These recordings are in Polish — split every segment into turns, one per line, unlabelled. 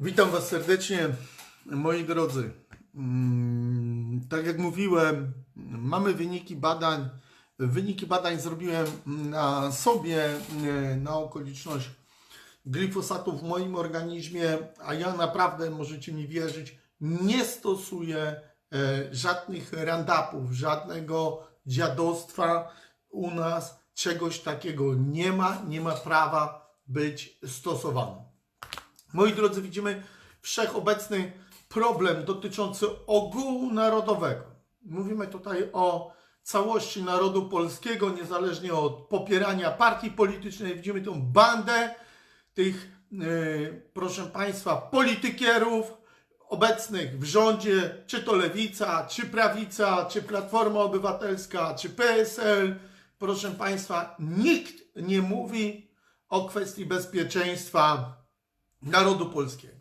Witam Was serdecznie, moi drodzy. Mm, Tak jak mówiłem, mamy wyniki badań. Wyniki badań zrobiłem na sobie, e, na okoliczność glifosatu w moim organizmie, a ja naprawdę, możecie mi wierzyć, nie stosuję e, żadnych randapów, żadnego dziadostwa u nas. Czegoś takiego nie ma, nie ma prawa być stosowane. Moi drodzy, widzimy wszechobecny problem dotyczący ogółu narodowego. Mówimy tutaj o całości narodu polskiego, niezależnie od popierania partii politycznej. Widzimy tą bandę tych, yy, proszę Państwa, politykierów obecnych w rządzie, czy to lewica, czy prawica, czy Platforma Obywatelska, czy PSL. Proszę Państwa, nikt nie mówi o kwestii bezpieczeństwa narodu polskiego.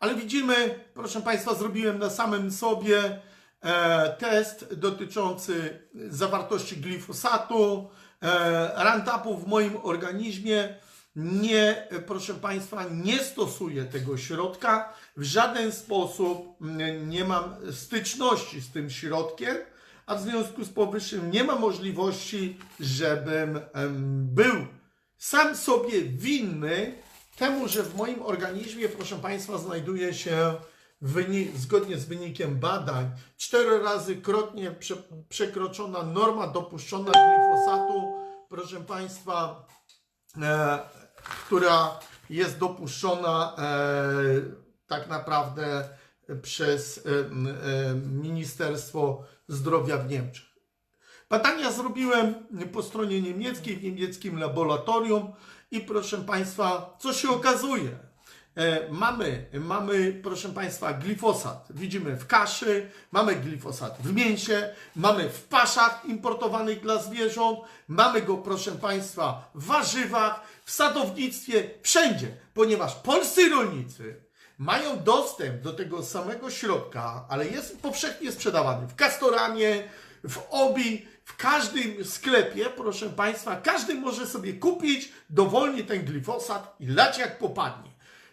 Ale widzimy, proszę Państwa, zrobiłem na samym sobie e, test dotyczący zawartości glifosatu, e, Roundupu w moim organizmie. Nie, proszę Państwa, nie stosuję tego środka. W żaden sposób nie mam styczności z tym środkiem, a w związku z powyższym nie ma możliwości, żebym był sam sobie winny temu, że w moim organizmie, proszę Państwa, znajduje się wynik, zgodnie z wynikiem badań cztery razy krotnie prze, przekroczona norma dopuszczona glifosatu, proszę Państwa, e, która jest dopuszczona e, tak naprawdę przez e, e, Ministerstwo Zdrowia w Niemczech. Badania zrobiłem po stronie niemieckiej, w niemieckim laboratorium i proszę Państwa, co się okazuje? E, mamy, mamy, proszę Państwa, glifosat. Widzimy w kaszy, mamy glifosat w mięsie, mamy w paszach importowanych dla zwierząt, mamy go, proszę Państwa, w warzywach, w sadownictwie, wszędzie, ponieważ polscy rolnicy mają dostęp do tego samego środka, ale jest powszechnie sprzedawany w Castoramie, w Obi, w każdym sklepie, proszę Państwa, każdy może sobie kupić dowolnie ten glifosat i lać jak popadnie.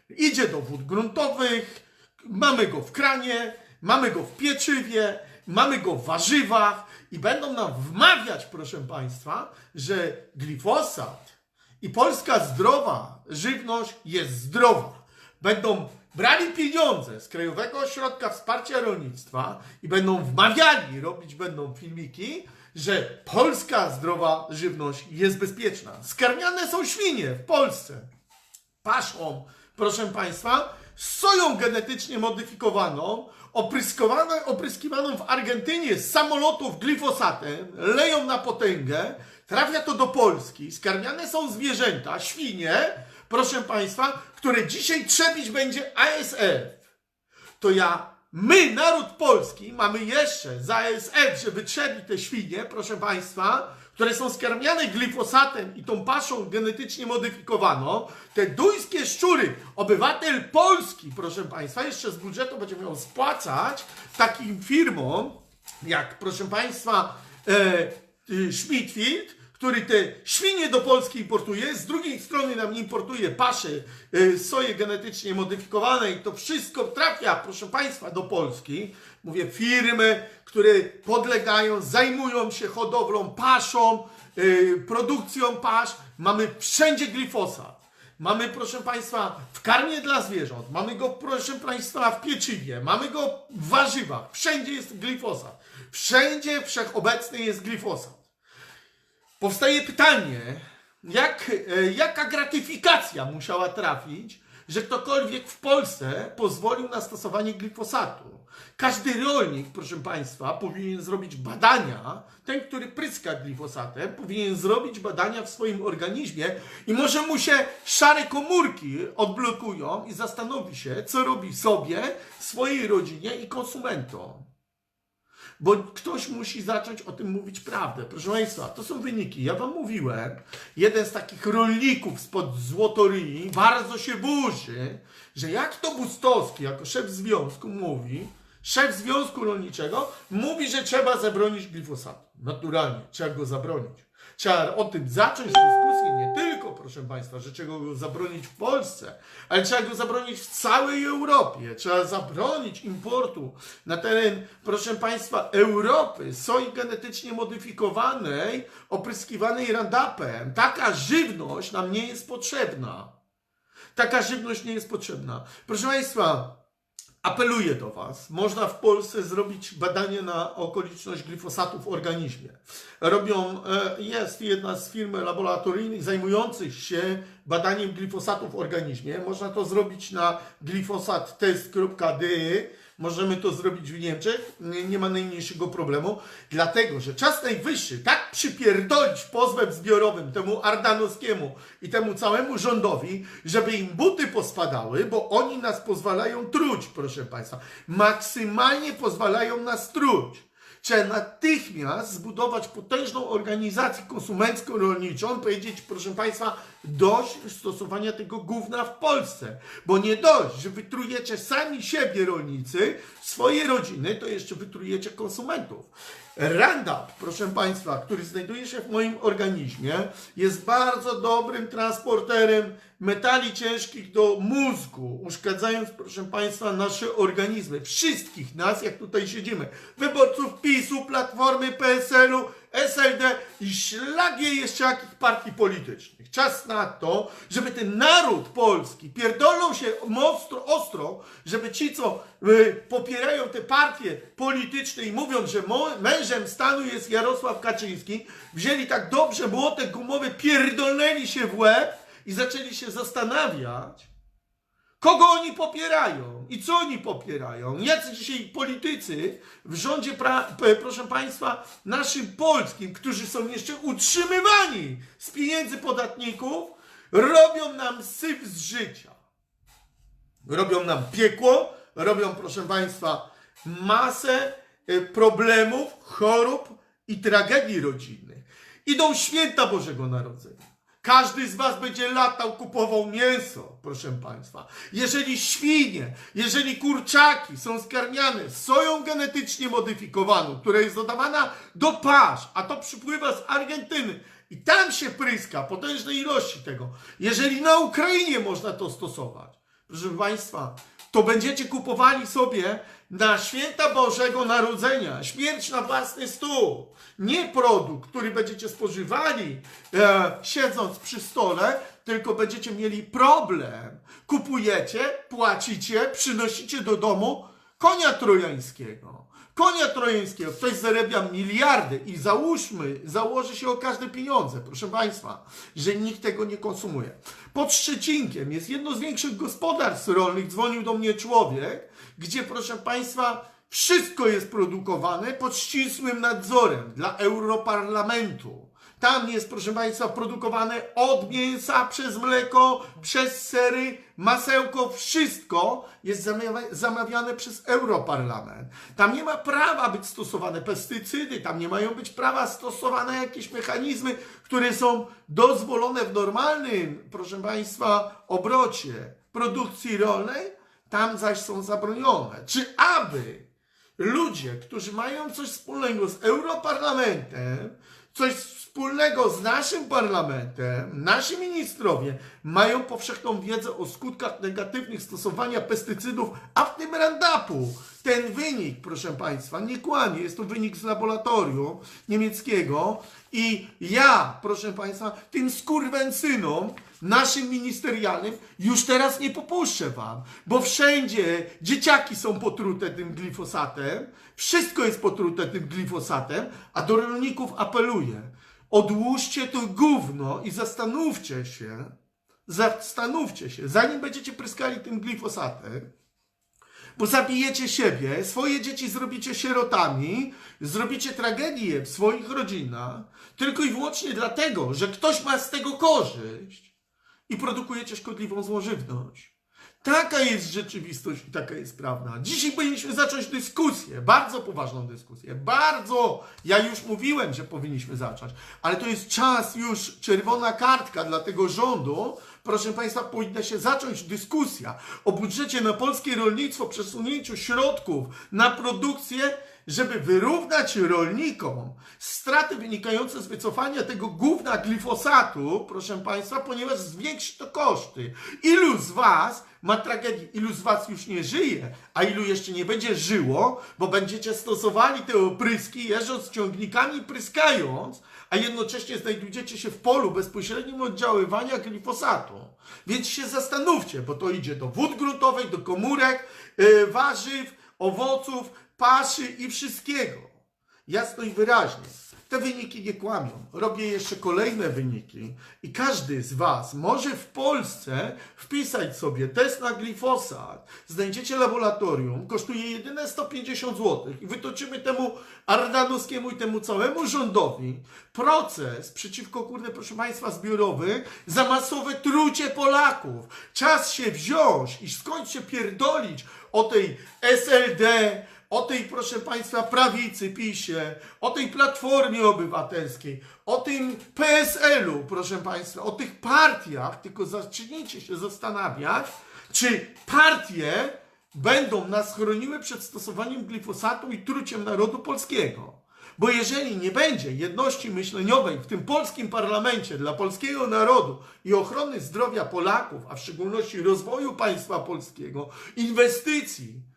Idzie do wód gruntowych, mamy go w kranie, mamy go w pieczywie, mamy go w warzywach i będą nam wmawiać, proszę Państwa, że glifosat i polska zdrowa żywność jest zdrowa. Będą brali pieniądze z Krajowego Ośrodka Wsparcia Rolnictwa i będą wmawiali, robić będą filmiki, że polska zdrowa żywność jest bezpieczna. Skarmiane są świnie w Polsce. Paszą, proszę Państwa, soją genetycznie modyfikowaną, opryskowane, opryskiwaną w Argentynie z samolotów glifosatem, leją na potęgę, trafia to do Polski, skarmiane są zwierzęta, świnie, proszę Państwa, które dzisiaj trzebić będzie ASF to ja, my, naród polski, mamy jeszcze za ASF, że wytrzebi te świnie, proszę Państwa, które są skarmiane glifosatem i tą paszą genetycznie modyfikowaną, te duńskie szczury, obywatel Polski, proszę Państwa, jeszcze z budżetu będzie miał spłacać takim firmom, jak, proszę Państwa, e, y, Schmidtfield, który te świnie do Polski importuje, z drugiej strony nam importuje pasze, y, soje genetycznie modyfikowane i to wszystko trafia, proszę Państwa, do Polski. Mówię, firmy, które podlegają, zajmują się hodowlą paszą, y, produkcją pasz. Mamy wszędzie glifosat. Mamy, proszę Państwa, w karmie dla zwierząt, mamy go, proszę Państwa, w pieczywie, mamy go w warzywach. Wszędzie jest glifosat. Wszędzie wszechobecny jest glifosat. Powstaje pytanie, jak, e, jaka gratyfikacja musiała trafić, że ktokolwiek w Polsce pozwolił na stosowanie glifosatu. Każdy rolnik, proszę Państwa, powinien zrobić badania, ten, który pryska glifosatem, powinien zrobić badania w swoim organizmie i może mu się szare komórki odblokują i zastanowi się, co robi sobie, swojej rodzinie i konsumentom. Bo ktoś musi zacząć o tym mówić prawdę. Proszę Państwa, to są wyniki. Ja Wam mówiłem, jeden z takich rolników spod Złotoryi bardzo się burzy, że jak to Bustowski, jako szef związku mówi, szef związku rolniczego mówi, że trzeba zabronić glifosatu. Naturalnie, trzeba go zabronić. Trzeba o tym zacząć dyskusję nie tylko proszę Państwa, że trzeba go zabronić w Polsce, ale trzeba go zabronić w całej Europie. Trzeba zabronić importu na teren, proszę Państwa, Europy soi genetycznie modyfikowanej, opryskiwanej randapem. Taka żywność nam nie jest potrzebna. Taka żywność nie jest potrzebna. Proszę Państwa, apeluję do Was. Można w Polsce zrobić badanie na okoliczność glifosatu w organizmie. Robią, e, jest jedna z firm laboratoryjnych zajmujących się badaniem glifosatu w organizmie. Można to zrobić na glifosattest.de. Możemy to zrobić w Niemczech, nie, ma najmniejszego problemu, dlatego że czas najwyższy tak przypierdolić pozwem zbiorowym temu Ardanowskiemu i temu całemu rządowi, żeby im buty pospadały, bo oni nas pozwalają truć, proszę Państwa. Maksymalnie pozwalają nas truć. Trzeba natychmiast zbudować potężną organizację konsumencko-rolniczą, powiedzieć, proszę Państwa, dość stosowania tego gówna w Polsce. Bo nie dość, że wytrujecie sami siebie rolnicy, swoje rodziny, to jeszcze wytrujecie konsumentów. Roundup, proszę Państwa, który znajduje się w moim organizmie, jest bardzo dobrym transporterem metali ciężkich do mózgu, uszkadzając, proszę Państwa, nasze organizmy. Wszystkich nas, jak tutaj siedzimy. Wyborców PiSu, Platformy, PSL-u, SLD i szlagie jeszcze jakich partii politycznych. Czas na to, żeby ten naród polski pierdolą się ostro, żeby ci, co y, popierają te partie polityczne i mówią, że mężem stanu jest Jarosław Kaczyński, wzięli tak dobrze młotek gumowy, pierdolnęli się w łeb i zaczęli się zastanawiać, Kogo oni popierają i co oni popierają? Jacy dzisiaj politycy w rządzie, proszę Państwa, naszym polskim, którzy są jeszcze utrzymywani z pieniędzy podatników, robią nam syf z życia. Robią nam piekło, robią, proszę Państwa, masę y, problemów, chorób i tragedii rodzinnych. Idą święta Bożego Narodzenia. Każdy z Was będzie latał, kupował mięso, proszę Państwa. Jeżeli świnie, jeżeli kurczaki są skarmiane soją genetycznie modyfikowaną, która jest dodawana do pasz, a to przypływa z Argentyny i tam się pryska potężne ilości tego. Jeżeli na Ukrainie można to stosować, proszę Państwa, to będziecie kupowali sobie na święta Bożego Narodzenia, śmierć na własny stół. Nie produkt, który będziecie spożywali e, siedząc przy stole, tylko będziecie mieli problem. Kupujecie, płacicie, przynosicie do domu konia trojańskiego. Konia trojańskiego, ktoś zarabia miliardy i załóżmy, założy się o każde pieniądze, proszę Państwa, że nikt tego nie konsumuje. Pod Szczecinkiem jest jedno z większych gospodarstw rolnych, dzwonił do mnie człowiek, gdzie proszę Państwa wszystko jest produkowane pod ścisłym nadzorem dla Europarlamentu. Tam jest, proszę Państwa, produkowane od mięsa, przez mleko, przez sery, masełko, wszystko jest zamawia- zamawiane przez Europarlament. Tam nie ma prawa być stosowane pestycydy, tam nie mają być prawa stosowane jakieś mechanizmy, które są dozwolone w normalnym, proszę Państwa, obrocie produkcji rolnej, tam zaś są zabronione. Czy aby ludzie, którzy mają coś wspólnego z Europarlamentem, coś wspólnego z naszym parlamentem, nasi ministrowie mają powszechną wiedzę o skutkach negatywnych stosowania pestycydów, a w tym Roundupu. Ten wynik, proszę Państwa, nie kłamie, jest to wynik z laboratorium niemieckiego i ja, proszę Państwa, tym skurwensynom naszym ministerialnym już teraz nie popuszczę wam, bo wszędzie dzieciaki są potrute tym glifosatem, wszystko jest potrute tym glifosatem, a do rolników apeluję, odłóżcie to gówno i zastanówcie się, zastanówcie się, zanim będziecie pryskali tym glifosatem, bo zabijecie siebie, swoje dzieci zrobicie sierotami, zrobicie tragedię w swoich rodzinach, tylko i wyłącznie dlatego, że ktoś ma z tego korzyść i produkujecie szkodliwą złożywność. Taka jest rzeczywistość i taka jest prawda. Dzisiaj powinniśmy zacząć dyskusję, bardzo poważną dyskusję. Bardzo, ja już mówiłem, że powinniśmy zacząć, ale to jest czas już, czerwona kartka dla tego rządu. Proszę Państwa, powinna się zacząć dyskusja o budżecie na polskie rolnictwo, przesunięciu środków na produkcję żeby wyrównać rolnikom straty wynikające z wycofania tego gówna glifosatu, proszę Państwa, ponieważ zwiększy to koszty. Ilu z Was ma tragedię, ilu z Was już nie żyje, a ilu jeszcze nie będzie żyło, bo będziecie stosowali te opryski, jeżdżąc ciągnikami pryskając, a jednocześnie znajdujecie się w polu bezpośrednim oddziaływania glifosatu. Więc się zastanówcie, bo to idzie do wód gruntowych, do komórek, yy, warzyw, owoców, paszy i wszystkiego. Jasno i wyraźnie. Te wyniki nie kłamią. Robię jeszcze kolejne wyniki i każdy z Was może w Polsce wpisać sobie test na glifosat. Znajdziecie laboratorium, kosztuje jedyne 150 zł i wytoczymy temu Ardanowskiemu i temu całemu rządowi proces przeciwko, kurde, proszę Państwa, zbiorowy za masowe trucie Polaków. Czas się wziąć i skąd się pierdolić o tej SLD, o tej, proszę Państwa, prawicy, PiSie, o tej Platformie Obywatelskiej, o tym PSL-u, proszę Państwa, o tych partiach, tylko zacznijcie się zastanawiać, czy partie będą nas chroniły przed stosowaniem glifosatu i truciem narodu polskiego. Bo jeżeli nie będzie jedności myśleniowej w tym polskim parlamencie dla polskiego narodu i ochrony zdrowia Polaków, a w szczególności rozwoju państwa polskiego, inwestycji,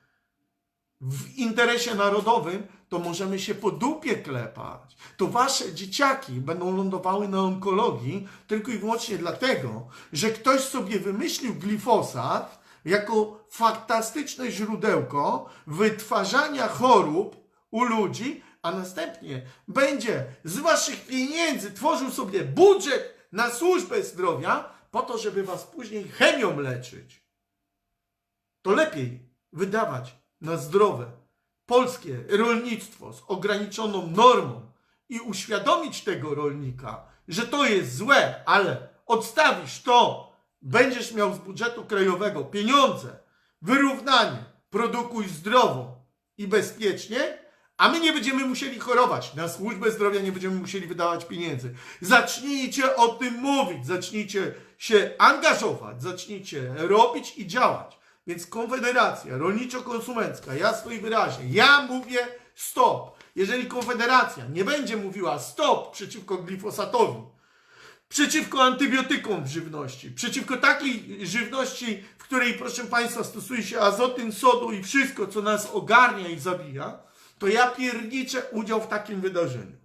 w interesie narodowym, to możemy się po dupie klepać. To wasze dzieciaki będą lądowały na onkologii tylko i wyłącznie dlatego, że ktoś sobie wymyślił glifosat jako fantastyczne źródełko wytwarzania chorób u ludzi, a następnie będzie z waszych pieniędzy tworzył sobie budżet na służbę zdrowia po to, żeby was później chemią leczyć to lepiej wydawać na zdrowe polskie rolnictwo z ograniczoną normą i uświadomić tego rolnika, że to jest złe, ale odstawisz to, będziesz miał z budżetu krajowego pieniądze, wyrównanie, produkuj zdrowo i bezpiecznie, a my nie będziemy musieli chorować. Na służbę zdrowia nie będziemy musieli wydawać pieniędzy. Zacznijcie o tym mówić, zacznijcie się angażować, zacznijcie robić i działać. Więc Konfederacja Rolniczo-Konsumencka, jasno i wyraźnie, ja mówię stop. Jeżeli Konfederacja nie będzie mówiła stop przeciwko glifosatowi, przeciwko antybiotykom w żywności, przeciwko takiej żywności, w której, proszę Państwa, stosuje się azotyn, sodu i wszystko, co nas ogarnia i zabija, to ja pierniczę udział w takim wydarzeniu.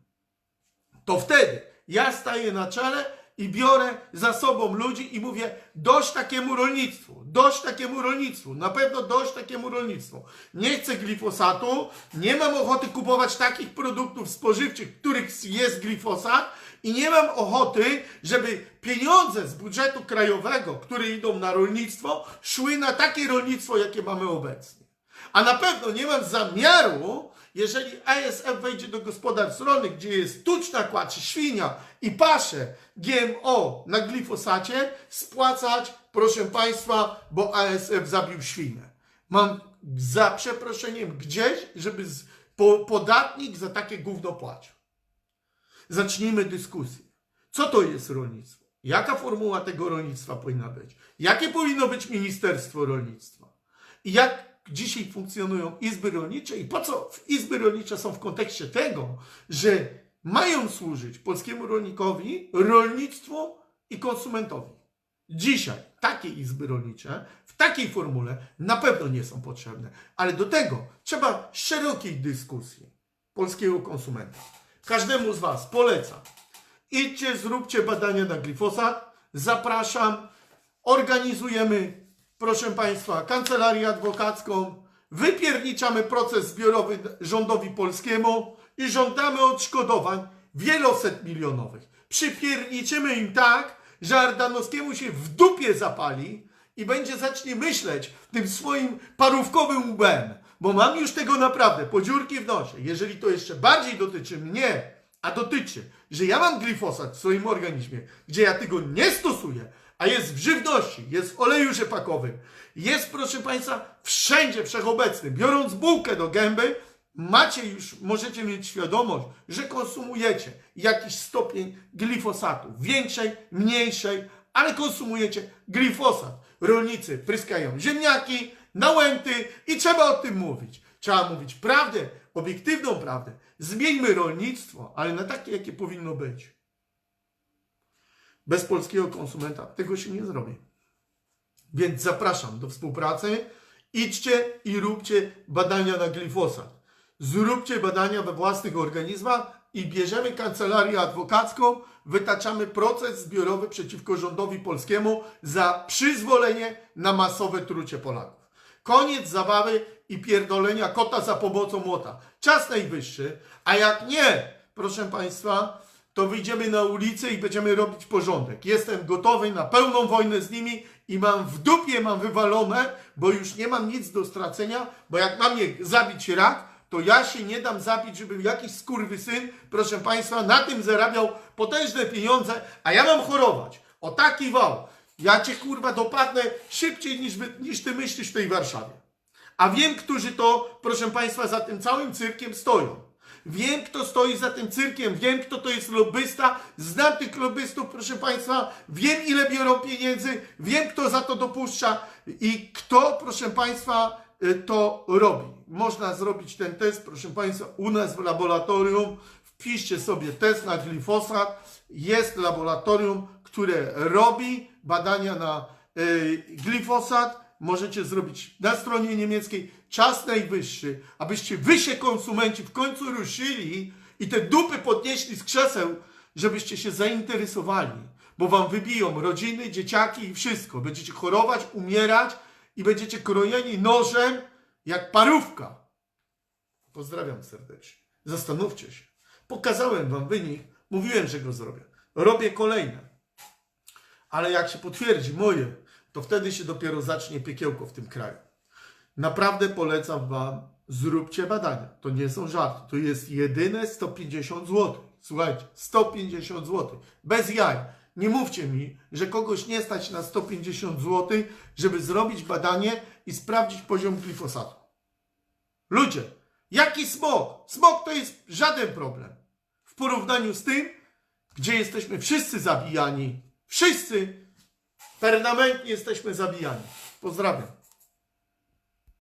To wtedy ja staję na czele i biorę za sobą ludzi i mówię dość takiemu rolnictwu, dość takiemu rolnictwu, na pewno dość takiemu rolnictwu. Nie chcę glifosatu, nie mam ochoty kupować takich produktów spożywczych, których jest glifosat i nie mam ochoty, żeby pieniądze z budżetu krajowego, które idą na rolnictwo, szły na takie rolnictwo, jakie mamy obecnie. A na pewno nie mam zamiaru, jeżeli ASF wejdzie do gospodarstw rolnych, gdzie jest tuczna kłaczy, świnia i pasze GMO na glifosacie, spłacać, proszę Państwa, bo ASF zabił świnę. Mam za przeproszeniem gdzieś, żeby podatnik za takie gówno płacił. Zacznijmy dyskusję. Co to jest rolnictwo? Jaka formuła tego rolnictwa powinna być? Jakie powinno być Ministerstwo Rolnictwa? I jak dzisiaj funkcjonują izby rolnicze i po co izby rolnicze są w kontekście tego, że mają służyć polskiemu rolnikowi, rolnictwu i konsumentowi. Dzisiaj takie izby rolnicze w takiej formule na pewno nie są potrzebne, ale do tego trzeba szerokiej dyskusji polskiego konsumenta. Każdemu z Was polecam. Idźcie, zróbcie badania na glifosat. Zapraszam. Organizujemy, proszę Państwa, kancelarię adwokacką. Wypierniczamy proces zbiorowy rządowi polskiemu i żądamy odszkodowań wieloset milionowych. Przypierniczymy im tak, że Ardanowskiemu się w dupie zapali i będzie zacznie myśleć tym swoim parówkowym łbem, bo mam już tego naprawdę, podziurki w nosie. Jeżeli to jeszcze bardziej dotyczy mnie, a dotyczy, że ja mam glifosat w swoim organizmie, gdzie ja tego nie stosuję, a jest w żywności, jest w oleju rzepakowym, jest, proszę Państwa, wszędzie wszechobecny. Biorąc bułkę do gęby, macie już, możecie mieć świadomość, że konsumujecie jakiś stopień glifosatu. Większej, mniejszej, ale konsumujecie glifosat. Rolnicy pryskają ziemniaki, nałęty i trzeba o tym mówić. Trzeba mówić prawdę obiektywną prawdę. Zmieńmy rolnictwo, ale na takie, jakie powinno być. Bez polskiego konsumenta tego się nie zrobi. Więc zapraszam do współpracy. Idźcie i róbcie badania na glifosat. Zróbcie badania we własnych organizmach i bierzemy kancelarię adwokacką, wytaczamy proces zbiorowy przeciwko rządowi polskiemu za przyzwolenie na masowe trucie Polaków. Koniec zabawy i pierdolenia kota za pomocą młota. Czas najwyższy, a jak nie, proszę Państwa, to wyjdziemy na ulicę i będziemy robić porządek. Jestem gotowy na pełną wojnę z nimi i mam w dupie, mam wywalone, bo już nie mam nic do stracenia, bo jak mam mnie zabić rak, to ja się nie dam zabić, żeby jakiś skurwysyn, proszę Państwa, na tym zarabiał potężne pieniądze, a ja mam chorować. O taki wał. Ja Cię kurwa dopadnę szybciej niż, niż Ty myślisz w tej Warszawie. A wiem, którzy to, proszę Państwa, za tym całym cyrkiem stoją. Wiem, kto stoi za tym cyrkiem, wiem, kto to jest lobbysta, znam tych lobbystów, proszę Państwa, wiem, ile biorą pieniędzy, wiem, kto za to dopuszcza i kto, proszę Państwa, y, to robi. Można zrobić ten test, proszę Państwa, u nas w laboratorium. Wpiszcie sobie test na glifosat. Jest laboratorium, które robi badania na y, glifosat. Możecie zrobić na stronie niemieckiej czas najwyższy, abyście wy się konsumenci w końcu ruszyli i te dupy podnieśli z krzeseł, żebyście się zainteresowali, bo wam wybiją rodziny, dzieciaki i wszystko. Będziecie chorować, umierać i będziecie krojeni nożem jak parówka. Pozdrawiam serdecznie. Zastanówcie się. Pokazałem wam wynik, mówiłem, że go zrobię. Robię kolejne. Ale jak się potwierdzi moje, to wtedy się dopiero zacznie piekiełko w tym kraju. Naprawdę polecam Wam, zróbcie badania. To nie są żarty. To jest jedyne 150 zł. Słuchajcie, 150 zł. Bez jaj. Nie mówcie mi, że kogoś nie stać na 150 zł, żeby zrobić badanie i sprawdzić poziom glifosatu. Ludzie, jaki smog? Smog to jest żaden problem. W porównaniu z tym, gdzie jesteśmy wszyscy zabijani. Wszyscy permanentnie jesteśmy zabijani. Pozdrawiam.